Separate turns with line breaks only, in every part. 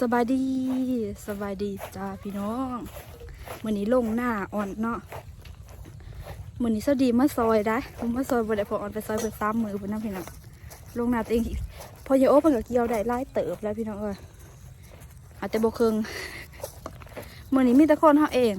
สบายดีสบายดีจ้าพี่น้องมื้อนี้ลงหน้าอ่อนเนาะมื้อนี้สวัสดีมาซอยได้ผมมาซอยบ่ได้พออ่อนไปซอยเพิ่นตามมือเพิ่นนำพี่น้องลงหน้าตัวเองอีกพอยาโอ้เพิ่นก็เกี่ยวได้หลายเติบแล้วพี่น้องเอ้ยอาจจะบ่ครึ่งมื้อนี้มีแต่คนเฮาเอง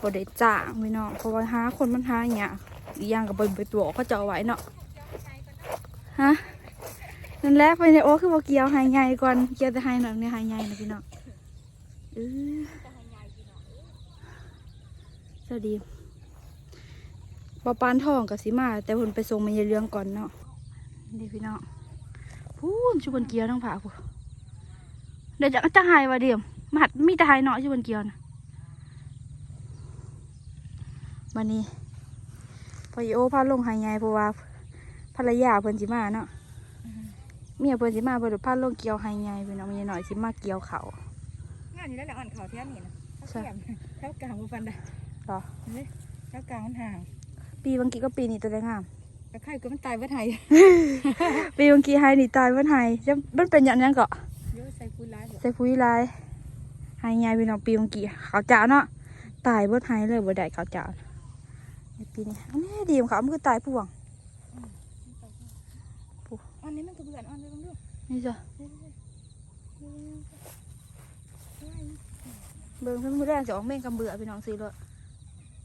บ่ได้จ้างพี่น้องเพราะว่าหาคนมันหาอย่ากอีกอย่างก็บ่ไปตัวเขาจะเอาไว้เนาะฮะ นั่นแหละไปในโอ้คือบอกเกี่ยวหายใหญ่ก่อนเกี่ยวแต่หายหน่อยเนี่ยหายใหญ่นะพี่น้องเออสวัสดีปอปานทองกับสิมา แต่ผนไปส่งมันยาเรื่องก่อนเนาะนี่พี่น้องพูนชุบนเกียวต้องผ่าพูเดี๋ยวจะจะหายวะเดียมมาหัดมีแต่หายเนาะชุบนเกียวนะวันนี้พอโอพาลงหายใหญ่เพราะว่าภรรยาเพิ่นสิมาเนาะ เมียเพิ่นสิมาเพิ่นพาลงเกี่ยวให้ไงพี่น้องมีหน่อยสิมาเกี่ยวเขา
งานอยู่แล้วแหละอ่อนเขาเท่านี้นะ
ใช่
เท่าเท่ากลางมันฟันได้
หรอ
เห็นไหมเท่ากลางมันห่าง
ปีบางกี้ก็ปีนี้ตัวได้งาม
แต่ไข่ก็มันตายเพื่อไทย
ปีบางกี้ให้นี่ตายเพิ่นให้จะมันเป็นอย่างนั้นก็
เยอะใส่ปุ๋ยร้ายบ่
ใส่ปุ๋ยลายให้ไงพี่น้องปีบางกี้เขาวเจ้าเนาะตายเบิดให้เลยบ่ได้เขาวเจ้าในปีนี้อันนี้ดีมเขามันคือตายพ่วง
อ่ อนนี้มันกระเบื่อนอ่อนเลยต้องดู
นี่จ้ะเบิ่งเพิ่นมื้อแรกจะออกเม่งกำเบื่อพี่น้องสิเลย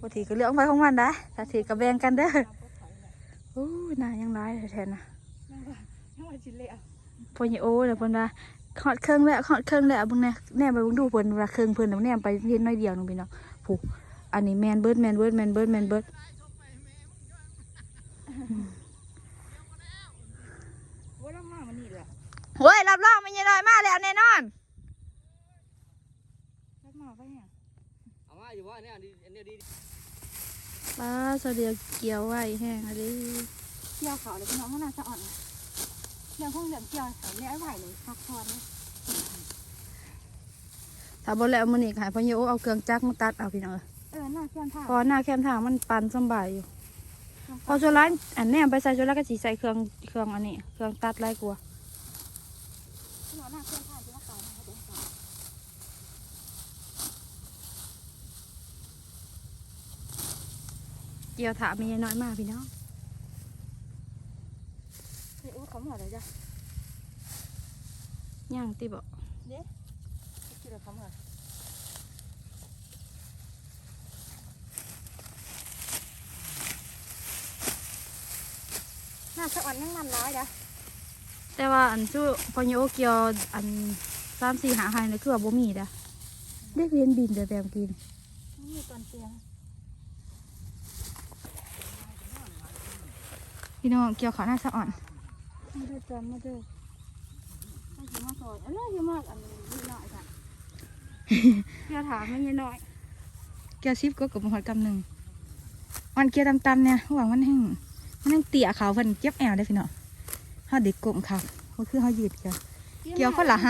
บ่ถือก็เรื่องไปของมันได้ถ้าถือก็แบงกันเด้อโอ้น่ายังร้ายแทน
น่ะ
พอนี่โอ้เลยเพิ่นว่าขอดเครื่องแล้วขอดเครื่องแล้วเบิ่งแน่แน่ไปบิ่งดูเพิ่นว่าเครื่องเพิ่นน่ะแน่ไปเฮ็ดน้อยเดียวนึงพี่น้องผูกอันนี้แมนเบิร์ดแมนเบิร์ดแมนเบิร์ดแมนเบิร์ด
ว่าเรามามันนี่ แหละ
โอ้ยรับรองมันยังน้อยมาแล้วแน่นอน
รับมาไปเนี่ย
เอามาอยู่ว่าเนี่ยดีอันเนี้ยดี
ป้าเสดียวเกี่ยวไว้แห้งอะดิ
เกี่ยวเขาเลยพี่น้องมันน่าจะอ่อนเรื่องพวกเรื่องเกี่ยวเขาเนี่ยไอ้ไหวเลยพักผ่อนเลย
ถ้าบ่แล้วมื้อนี้ก็ให้พ่อโยเอาเครื่องจักรมาตัดเอาพี่น้องเอ้ย
เออหน้าเกี่ยวท่า
เพอหน้าแคมทางมันปันสำบายอยู่ พอโซลาร์อันแนมไปใส่โซลาร์ก็สิใส่เครื่องเครื่องอันนี้ เครื่องตัดไล่กลัวา
พี่น้อง หน้าเกี่ยวท่าจะมาตายนะเขาเดินตาย
เกี่ยวถามมีน้อยมากพี่น้อง
เฮ้ยอู้เขาหมดเลยจ้ะ
ย่างติบ่
คิดว่าเขาหมดหน้าจะอ่อนยังมันร้ายจ้ะ
แต่ว่าอันชูพอโยเกี่ยวอันสามสี่หาหายในคือว่าบ่มีเด้อเด็กเรียนบินแต่แบบกิน
มันมีตอนเตียง
พี่น้องเกี่ยวขาหน้าสะอ่อน
มาดูจำมาดูมาดูมาสอนอะไรเยอะมากอันนี้นิดหน่อยค่ะ
เกี่ยวถามไม่น้อยเกี่ยวซิบก็กับหอดกำหนึ่งวันเกี่ยวตำๆเนี่ยหวังมันแห้งมันแห้งเตี่ยเขาเพิ่นเจ็บแอวได้อพี่น้อง เฮาเด็กกลมค่ะก็คือเฮายืดเกี่ยวเกี่ยวคนละไฮ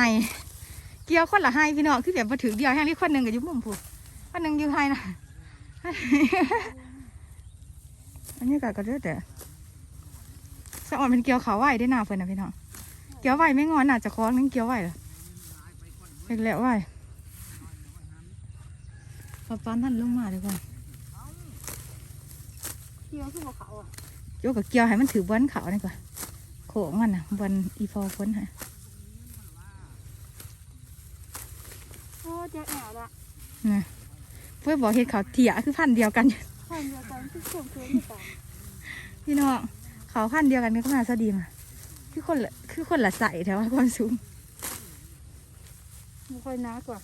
เกี่ยวคนละไฮพี่น้องคือแบบมาถือเดียวแห้งที่คนหนึ่งก็อยู่มุมผู้คนหนึ่งอยู่ไฮนะอันนี้ก็กระเด้อแต่สะอ่อนเป็นเกี่ยวเขาไหวได้หนาเพิ่นนะพี่น้องเกี่ยวไหวไม่งอนน่าจะคล้องนึงเกี่ยวไหวเหรอเล็กแล้วไหวปะปานท่านลงมาดีกว่า
เกี่ยวคือบ่เขาอะ
โยกกับเกี่ยวให้มันถือบอนเขาดีกว่า โขงมันนะบอนอีฟอพ้นฮะ
โอ้เจ๊แอบละ
นะเพื่อบอกเห็ดเขาเถี่ยคือพันธุ์เดียวกัน
ท่านเดียวกันที่ส่งคืนอยู่ต่าง
พี่น้องเขาพันธุ์เดียวกันก็มาซะดีมาคือคนละคือคนละใส่แถวว่าความสูง
ไม่ค่อยน้ากว่า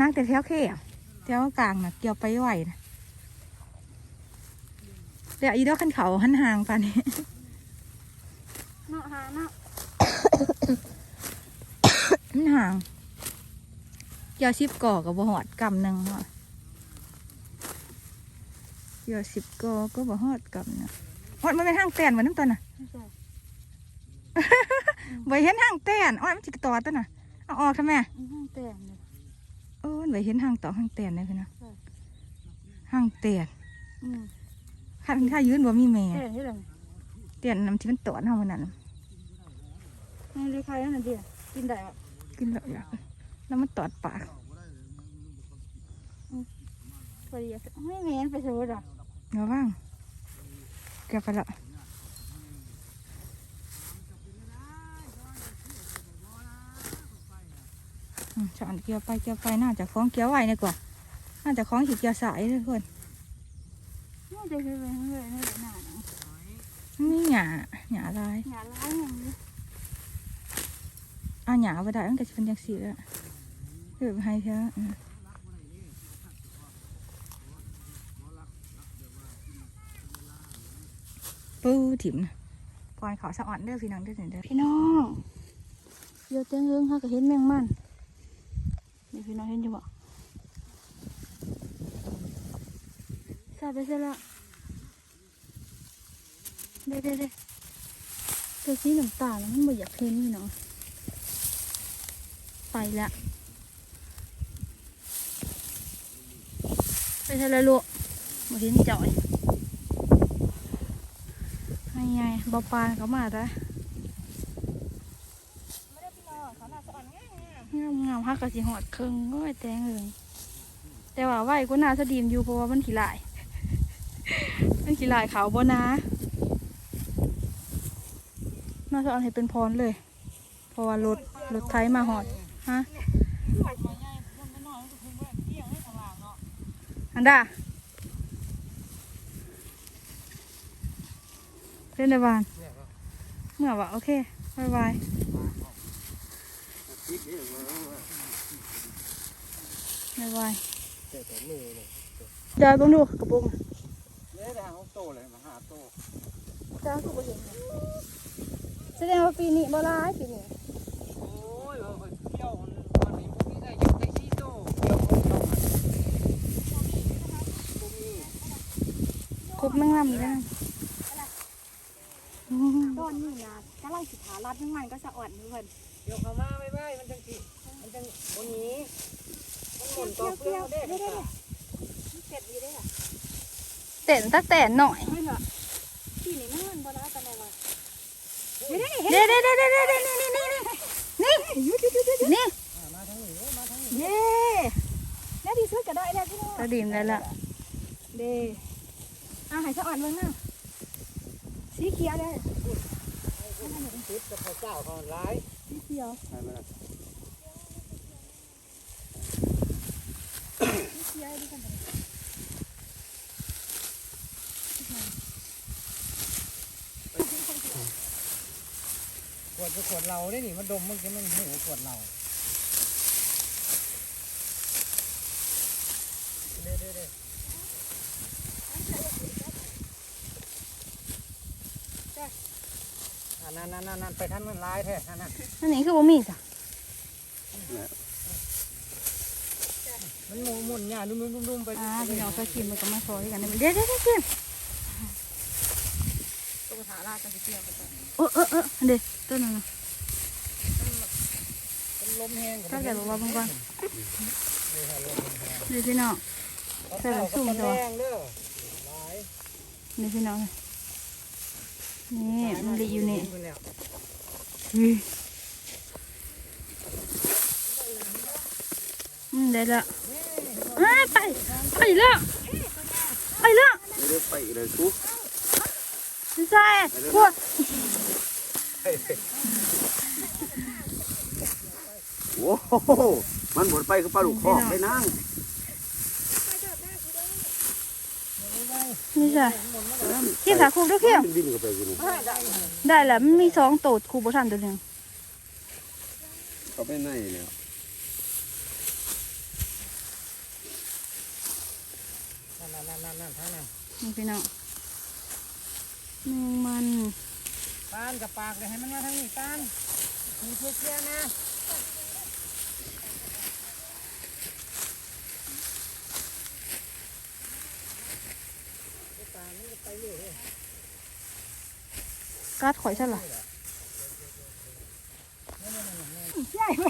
นั่งแต่แถวเข้อะแถวกลางน่ะเกี่ยวไปไหวนะเดี๋ยวอีดอกขันเขาหันห่างปานนี้
เนาะหาเนาะ
มันห่างเกี่ยวสิบก่อกับบ่หอดกำหนึ่งเนาะเกี่ยวสิบก่อก็บ่หอดกำหนึ่งหอดมันเป็นห้างแตนเหมือนน้ำตอนน่ะ
ไม่ใช่
ใบเห็นห้างแตนอ้อยมันจิกต่อตัวน่ะเอาออกทำไม
อืมแต่งเลย
โอ้ยใบเห็นห้างต่อห้างแตนเลยพี่นะ
ใช่
ห้างแตน
อืม
ถ้าถ้ายืนบ่มีแม่
แต่งที่ไหน
แตนน้ำที่มันต่อเท่ามันนั่ น
นี่เลยใครนั่นน่ะเดียว
กินได้ปะ
กินแล้วอยากแล้วมันตอดปาก
พอดีอะไม่แม่นไปซื้อหรอก
เดี๋ยวว่างเกือบไปละอืมสอนเกี่ยวไปเกี่ยวไปน่าจะคล้องเกี่ยวไหวนี่กว่าน่าจะคล้องขีดเกี่ยวสายเลยคน
น่าจะคือเป็นเลยในหน้าหนัง
นี่หยาหยาลาย
หยาล้างอย่างนี้
เอาหยาไปได้มันก็จะเป็นยางสีแล้วเออให้เธออืมปูถิ่มนะก่อนขอสะอ่อนเด้อพี่น้องเด้อสิเด้อ
พี่น้องเดี๋ยวเตียงเรื่องเขาก็เห็นแมงมันนี่พี่น้องเห็นอยู่บ่ซาไปซะละเด้เด้เด้ตัวสีน้ำตาลมันบ่อยากเห็นพี่น้อง ไปและไปซะละลูกบ่เห็นจ่อยให้ไงบ่ปานเขามาจ้ะงามงามฮักกะสิหอดเครึ่งก็แตงเอิงแต่ว่าไหวก็น่าสะดีมอยู่เพราะว่ามันขี้ลาย มันขี้ลายขาวบ่นะน่าจะเอาให้เป็นพรเลย เพราะว่ารถรถไทยมาหอด ฮะอันดาเล่นในบ้านเมื่อวะโอเคบายบายไม่ไหวจ้าต้องดูกระปรง
เนี่ยแต่เขาโตเลยมาหาโต
จ้าคือบ่เห็นแสดงว่าปีนี้บ่ร้ายปีนี้
โอ้ยเออเกี่ยวมันมันมีพวกนี้ได้ยังได้ชี้โตเกี่ยวคนต้องหันพวกนี้
คร บแม่งลำเลยอืม
ต้นนี่นะกำลังสิขารัดมันก็สะอ่อนเพื่อน
เกี่ยวเข้ามาไม่ไม่มันจังสิมันจังบนนี้มันหมุนต่อเพื่อนเด้เด้
เจ็บดีได้ค่ะ
เต้นตักแต่หน่อย
ไม่เหรอพี่นี่มันบ่ได้กันได้ว่า
เด้เด้เด้เด้เด้เด้นี่นี่นี่นี่นี่
มาทางนี้มาทางนี้
เย้แน่ที่สุดก็ได้แล้วพี่น้อง
กระดิ่มได้ละ
เด้ อาหายสะอ่อนเบิ่งหน้าสีเขียวเลย
ติดกับข้าวเจ้าเขาร้าย
สีเขียว
ใช่ไหมล่ะ
สีเขียวดีกันเลย
ขวดจะขวดเราได้นี่มันดมมันจะมันหูขวดเราเด้เด้เด้อั นนั้นนั่นนั่นไปท่านมันร้ายแท้นั่นนั่น
อันนี้คือบ่มีจ้ะ
มันหมุนหมุนเนี่ยนุ่มนุ่มนุ่มไป
อ่าพี่น้องก็กินมันก็มาซอยกันได้เด้เด้เด้เด้
ตัวหาลากันสิเขียวไปก่อน
เออเออเออเด้ต้นนั้นน่ะ
เป็นลมแห้ง
ถ้าเกิดบอกว่าบางก่อนเด้พี่น้องใส่แบบซุ่มจ้ะ
แรงเด้อร้าย
นี่พี่น้อง นี่มันดีอยู่นี่
ไปแล้ว
อืมอืมได้ละเอ้ยไปไปแล้วไปแล้ว
เดี๋ยวไปเลยกู
ไม่ใช่พวก
โอ้โหมันหมดไปคือปลาลูกคอกไปนั่ง
ไม่ใช่ ขี้ขาคูด้วยเขี้ยว
มันบินเข้าไปกิน
ได้แหละมันมีสองโตดคูบทันตัวหนึ่ง
เขาไปไหนเนี่ย
นั่นนั่นนั่นนั่นท่านั่น
นี่พี่น้องแมงมัน
ตานกับปากเลยให้มันมาทางนี้ตานมีเชี่ยๆนะ
กัดข่อยใช่หรอ
ใช่ไหม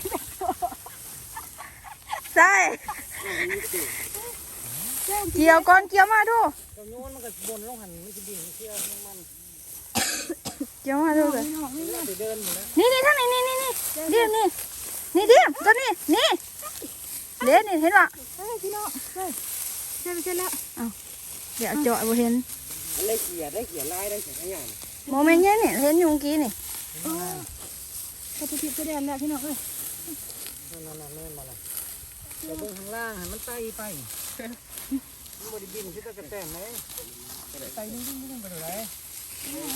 ใช่เกี่ยวก่อนเกี่ยวมาดู
ตรงโน้นมันก็บนลงหันมันจะดิ่งเชี่ยมันมัน
เกี่ยวมาดูเลย
พี่น้องนี่นะ
ไปเดินหมดแล้ว
นี่นี่ท่านนี่นี่นี่นี่เดี๋ยวนี่นี่เดี๋ยวตัวนี้นี่เดี๋ยวนี่เห็นปะ
เฮ้ยพี่น้องเฮ้ยเจ๊ไปเจ๊แล้ว
เดี๋ยวเจาะบ่เห็น
มัน ได้เขียดได้เขียดลายได้เขียดขยัน
โมเมนต์เนี้ยนี่เห็นอยู่เมื่อกี้นี่
เขาจะทิพย์จะแดนแล้วพี่น้องเอ้ย
นั่นนั่นนั่นนั่นมาละเดี๋ยวเบิ่งข้างล่างให้มันไต่ไปมันบไดิบินคือตะกะแตนไหมไต่นิ่งๆไม่ต้องไปไหน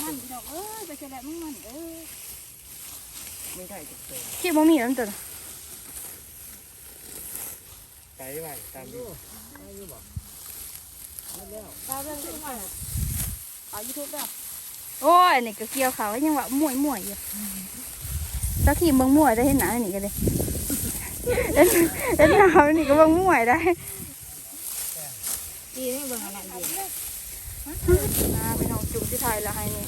มันพี่น้องเอ้ยไปเจ๊แล้วมึงมันเอ้ย
ไม่ใช่ตะกะแตน
ขี้บ่มีแล้วมันตัวน่ะ
ไต่ไปตามดิไต่อยู่บ่ไม่แล้ว
ตาเรื่องที่มัน เอายูทูบแล้ว
โอ้ยอันนี่ก็เกี่ยวเขายังว่าม่วยม่วยอยู่ตะขี้เบิ่งม่วยได้เห็นหน้าอันนี่ก็ได้เอ็นเอ็นหน้าอันนี่ก็เบิ่งม่วยได้
ดีนี่เบิ่งอะไรดี
มาไปน้องจุ่มที่ไทยแล้วให้นี่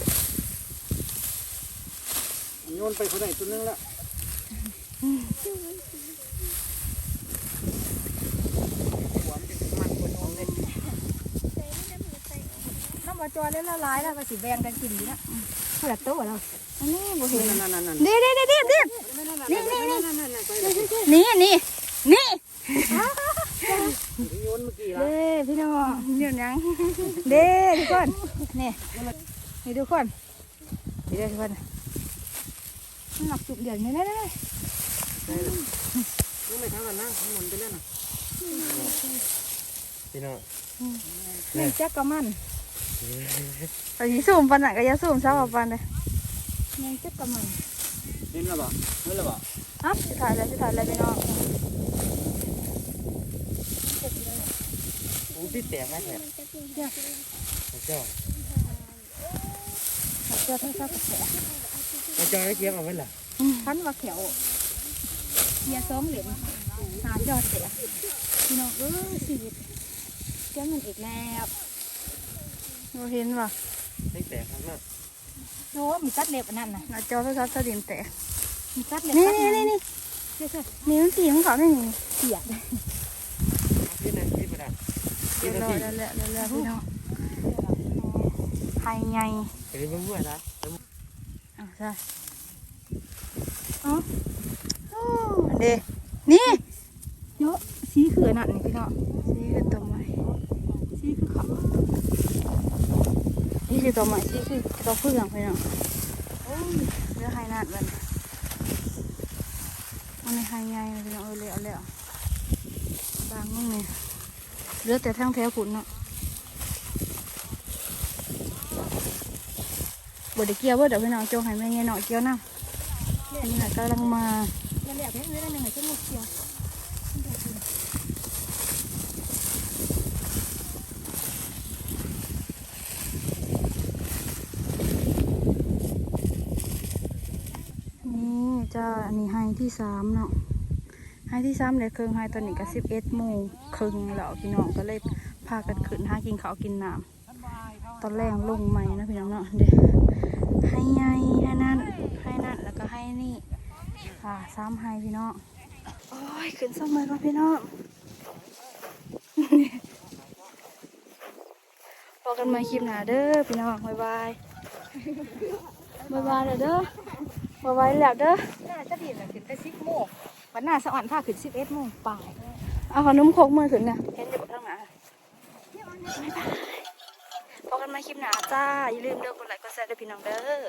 โยนไปคนไหนตัวนึงละหัวมันจะเป็นมันคนน้องเลย
น้ำ มาจอได้ละลายแล้วก็สิแบงกันกินดีนะเปิดโต๊ะเรา
อันนี้บ่เห็น
นั่นนั่นนั่น
เดี๋ยวเดี๋ยวเดี๋ยวเดี๋ยวเดี๋ยว
นี่นี่นี่นั่นนั่นไปเลย
นี่นี่นี่
โยนเมื่อกี้ละ
เด้พี่น้องเดี๋ยวยังเด้ทุกคนนี่นี่ทุกคนนี่เด้ทุกคนหนักจุกเดี๋ยวนี้ได้ได้
นี่ไม่ทั้งกันนะหมุนไปเล่นนะพี่น้อง
นี่จักกะมัน
แต่ยีสูมปันน่ะก็อยาสูมเช้าปันเลย
นี่จักกะมัน
เห็นแล้วบ่เห็นแล้วบ่
อะสุดท้ายแล้วสุดท้ายแล้วพี่น้อง
โอ้พี่แตกนะแตกเจ้า
เจ้าทั้งเช้ากับแฉ
เจ้าได้เกี่ยวเอาไว้ล่ะ
พันว่าเขียวเมียซ้อมเหรียญหาจอดเสียพี่น้องเอ้ยชีวิตเจ้ามันอีกแล้ว
เราเห็นป่ะ
ได้แตกข้างหน้า
โน้มีตัดเล็บอันนั้นน่ะ
หน้าจอโทรศัพท์สะดินแตก
มีตัดเล็บ
นี่
ตัด
นี่นี่นี่
เจ๊เจ๊
นี่มันสีของเขาเนี่ยนี่
เสียด
พี่นั่นพี่ประดับ
เรียบร้อยแล้วแหละแล้วแหละพี่น้องไฮไง
เดี๋ยวมันมั่วนะ
อะใช่อ๋อโอ้เด้นี่
เยอะสีคืออันนั้นนี่พี่น้อง
สีคือตัวใหม่
สีคือเขา
นี่คือตัวใหม่นี่คือตัวเฟืองพี่น้องโอ้ยเรือไฮนัดมันอันนี้ไฮไงพี่น้องเออเลยเอาเลยเอาบางมึงเนี่ยเหลือแต่ทั้งแถวผุนเนาะบดเกี่ยวเว่าเดี๋ยวพี่น้องจงให้แม่เงี้ยเนาะเกี่ยวน้ำอันนี้แหละกำลังมา
แล้วแหลกให้เนื้อได้ยังไงจะหมดเสีย
นี่จ้า อันนี้ไฮที่สามเนาะไฮที่สามเลยเครื่องไฮตอนนี้ก็สิบเอ็ดโมงครึ่งแล้วพี่น้องก็เลยพากันขึ้นหากินข้าวกินน้ำตอนแรกลงใหม่นะพี่น้องเนาะเดี๋ยวให้ไงให้นั่นให้นั่นแล้วก็ให้นี่ค่ะสามไฮพี่น้องโอ้ยขึ้นสมัยก่อนพี่น้องพอกันใหมาคลิปหน้าเด้อพี่น้องบ๊ายบายบ๊ายบายเด้อ บ๊ายบายแล้วเด้อ
น่าจะดีนะขึ้นแต่สิบโมงวันหน้าสะอ่อนผ้าขึ้นสิบเอ็ดโมงป่าย
เอาขนมครกมือขึ้นนะเห็นอยู่ข้างหน้าบ๊ายบายพบกันใหมาคลิปหน้าจ้า อย่าลืมเด้อกดไลค์กดแชร์ด้วยพี่น้องเด้อ